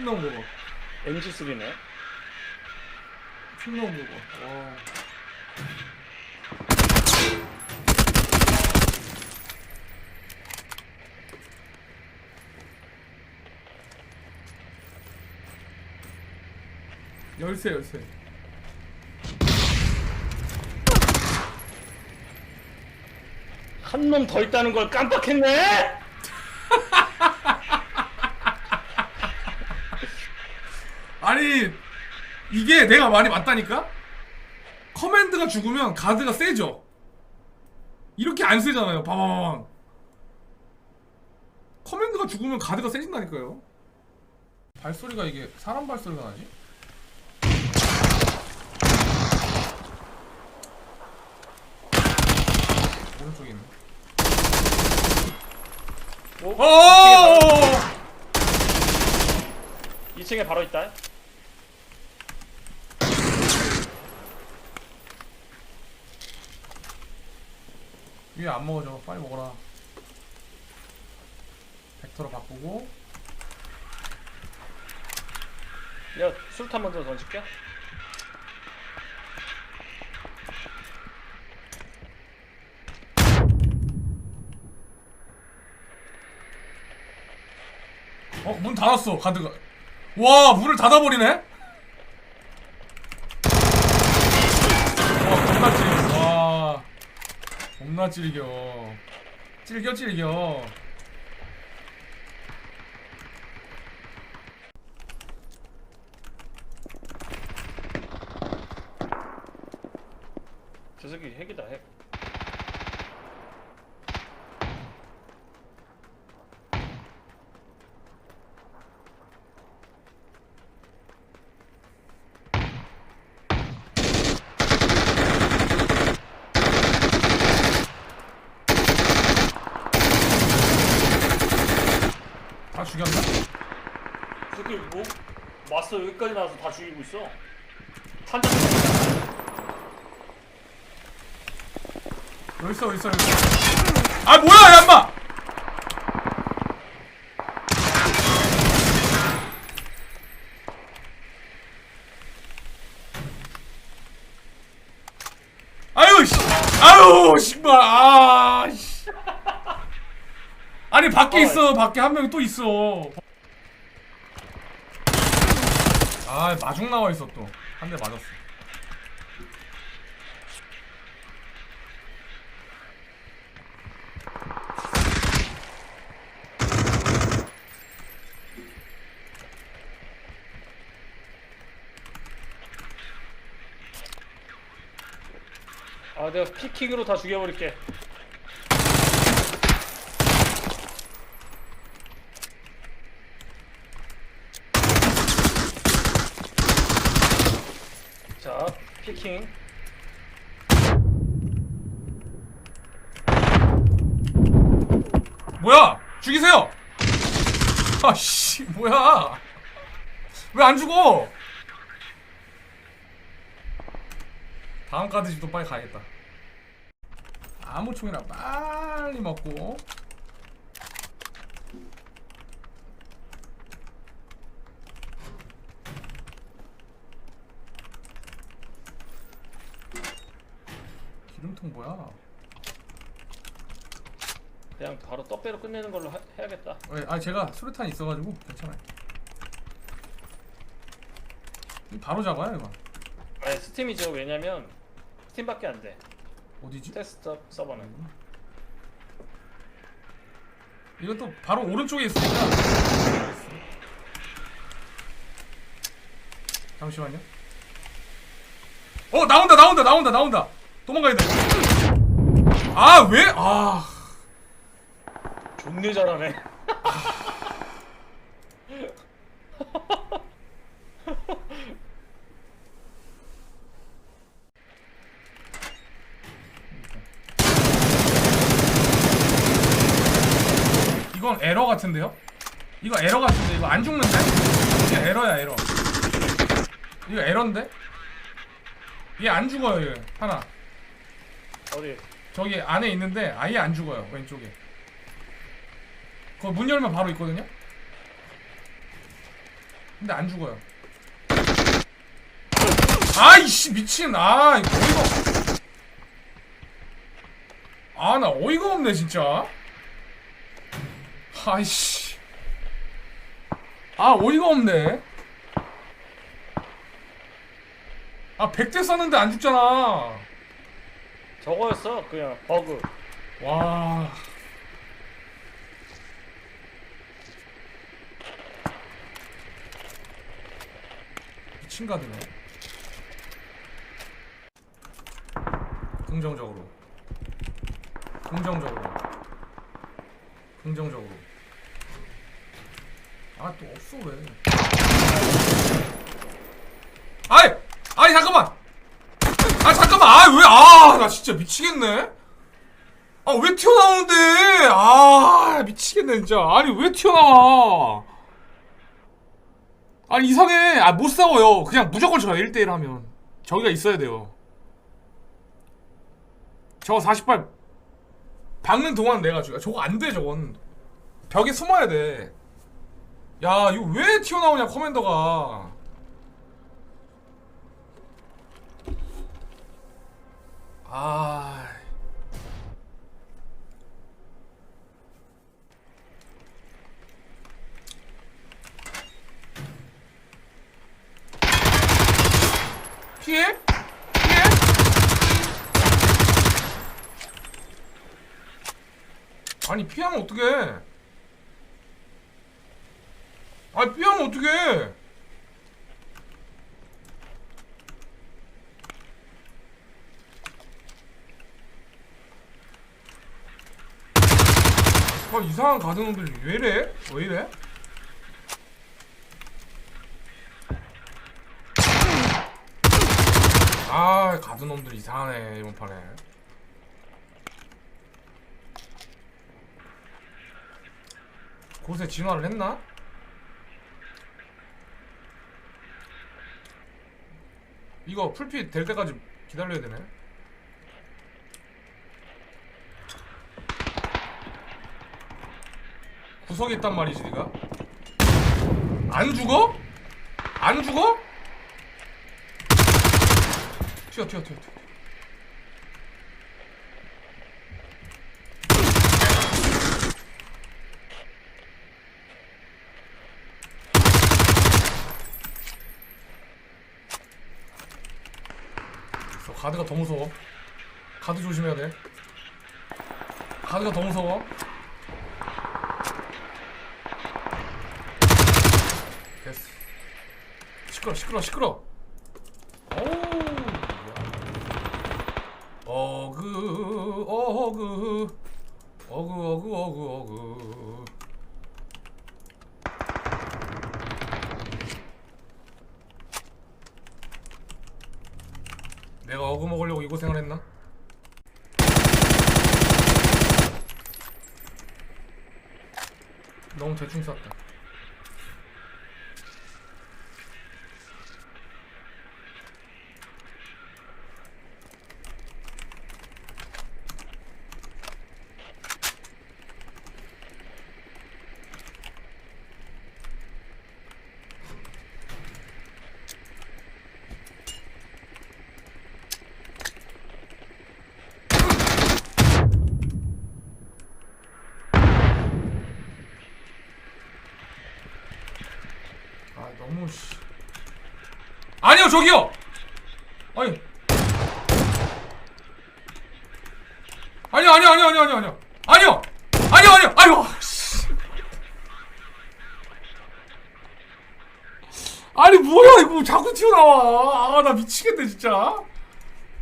충남 먹어. MG3네. 충남 먹어. 와. 열쇠 열쇠. 한 놈 더 있다는 걸 깜빡했네. 아니 이게 내가 말이 맞다니까? 커맨드가 죽으면 가드가 세져. 이렇게 안 세잖아요. 바바바방. 커맨드가 죽으면 가드가 세진다니까요. 발소리가 이게 사람 발소리가 나지? 오른쪽에 있네. 뭐, 오! 2층에 바로 있다. 위에 안 먹어줘. 빨리 먹어라. 벡터로 바꾸고. 내가 술탄 먼저 던질게. 어, 문 닫았어, 가드가. 와, 문을 닫아버리네? 찔겨. 찔겨, 찔겨. 저 새끼 핵이다 핵. 다 죽였나? 저 새끼 뭐 왔어 여기까지 나와서 다 죽이고 있어. 탄장. 여기 있어, 여기 있어, 여기 있어. 아, 뭐야, 야, 인마! 아유, 씨. 아유, 씨발. 아, 씨. 아니, 밖에 있어. 밖에 한 명이 또 있어. 아, 마중 나와 있어, 또. 한 대 맞았어. 아 내가 피킹으로 다 죽여버릴게. 자 피킹. 뭐야? 죽이세요! 아씨, 뭐야? 왜 안 죽어? 다음 카드 집도 빨리 가야겠다. 아무 총이나 빨리 먹고. 기름통 뭐야? 그냥 바로 떡배로 끝내는 걸로 하- 해야겠다. 왜? 아 제가 수류탄 있어가지고 괜찮아요. 바로 잡아요 이거. 아니 스팀이죠. 왜냐면 스팀밖에 안 돼. 어디지? 테스트 서버는. 이건 또 바로 오른쪽에 있으니까. 잠시만요. 어 나온다 나온다 나온다 나온다. 도망가야 돼. 아 왜? 아 존내 잘하네. 이건 에러 같은데요? 이거 에러 같은데 이거 안 죽는데? 이게 에러야 에러. 이거 에러인데? 얘 안 죽어요 얘 하나. 어디? 저기 안에 있는데 아예 안 죽어요 왼쪽에. 그거 문 열면 바로 있거든요? 근데 안 죽어요. 아이씨 미친. 아 이거 어이가 아나 어이가 없네 진짜. 아이씨. 아 어이가 없네. 아 100대 썼는데 안 죽잖아 저거였어 그냥 버그. 와. 미친 가드네. 긍정적으로. 긍정적으로. 긍정적으로. 아 또 없어 왜? 아이! 아니 잠깐만! 아 잠깐만! 아 왜 아 나 진짜 미치겠네. 아 왜 튀어나오는데? 아 미치겠네 진짜. 아니 왜 튀어나와? 아니 이상해. 아 못 싸워요. 그냥 무조건 져요 1대1 하면. 저기가 있어야 돼요. 저거 48 박는 동안 내가 죽여 저거 안 돼 저건. 벽에 숨어야 돼 야 이거 왜 튀어나오냐 커맨더가 아 피해? 피해? 아니 피하면 어떡해 아니 피하면 어떡해 아 이상한 가드놈들 왜 이래? 왜 이래? 아 가드놈들 이상하네 이번 판에 곳에 진화를 했나? 이거 풀피 될 때까지 기다려야 되네 구석에 있단 말이지 니가. 안 죽어? 안 죽어? 튀어 튀어 튀어 튀어. 저 가드가 더 무서워. 가드 조심해야 돼. 가드가 더 무서워 됐어 시끄러 시끄러 시끄러. 어그 어그 어그 어그 어그 어그. 내가 어그 먹으려고 이 고생을 했나? 너무 대충 쐈다 아 너무 씨 아니요 저기요. 아니. 아니요 아니요 아니요 아니요 아니요. 아니요. 아니요 아니요. 아니요 씨. 아니 뭐야 이거 자꾸 튀어나와. 아 나 미치겠네 진짜.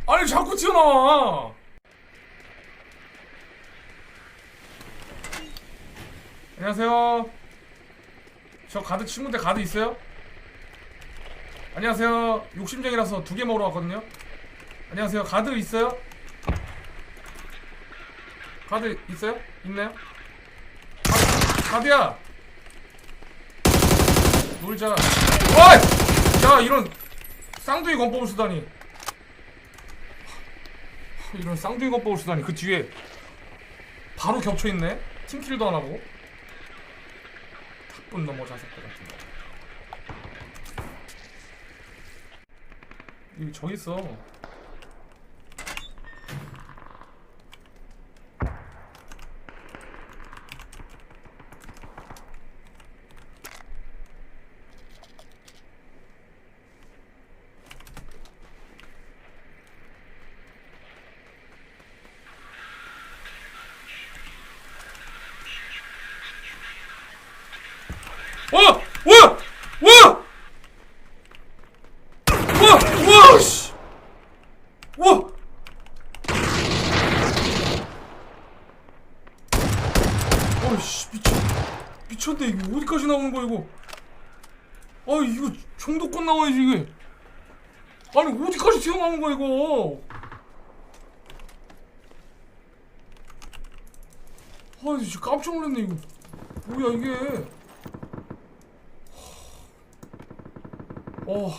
아니 자꾸 튀어나와. 안녕하세요. 저 가드 친구인데 가드 있어요? 안녕하세요. 욕심쟁이라서 두 개 먹으러 왔거든요. 안녕하세요. 가드 있어요? 가드 있어요? 있나요? 가, 가드야. 놀자. 와이! 야 이런 쌍둥이 건법을 쓰다니. 이런 쌍둥이 건법을 쓰다니 그 뒤에 바로 겹쳐 있네. 팀킬도 안 하고. 탁분 넘어 자석들 같은 거. 여기 저기 있어. 와! 와! 와! 와! 와! 씨! 와! 어이씨 미쳐 미쳤네 이거 어디까지 나오는 거야 이거? 아 이거 정도껏 나와야지 이게. 아니 어디까지 튀어나오는 거야 이거? 아 진짜 깜짝 놀랐네 이거. 뭐야 이게? 어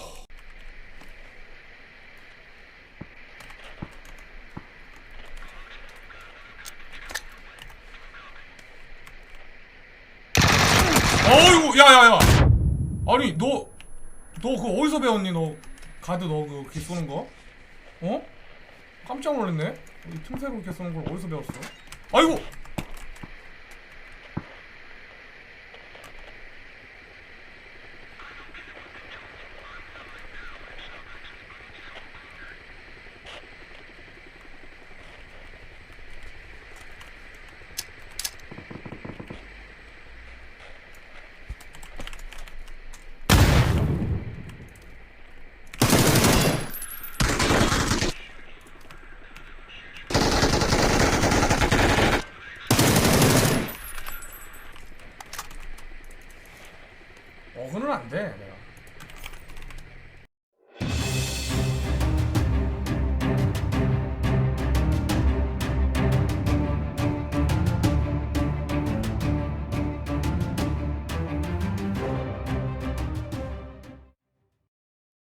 어이구 야야야 아니 너 너 그거 어디서 배웠니 너? 가드 너그 이렇게 쏘는 거? 어? 깜짝 놀랐네. 이 틈새로 이렇게 쏘는 걸 어디서 배웠어? 아이고 어그는 안돼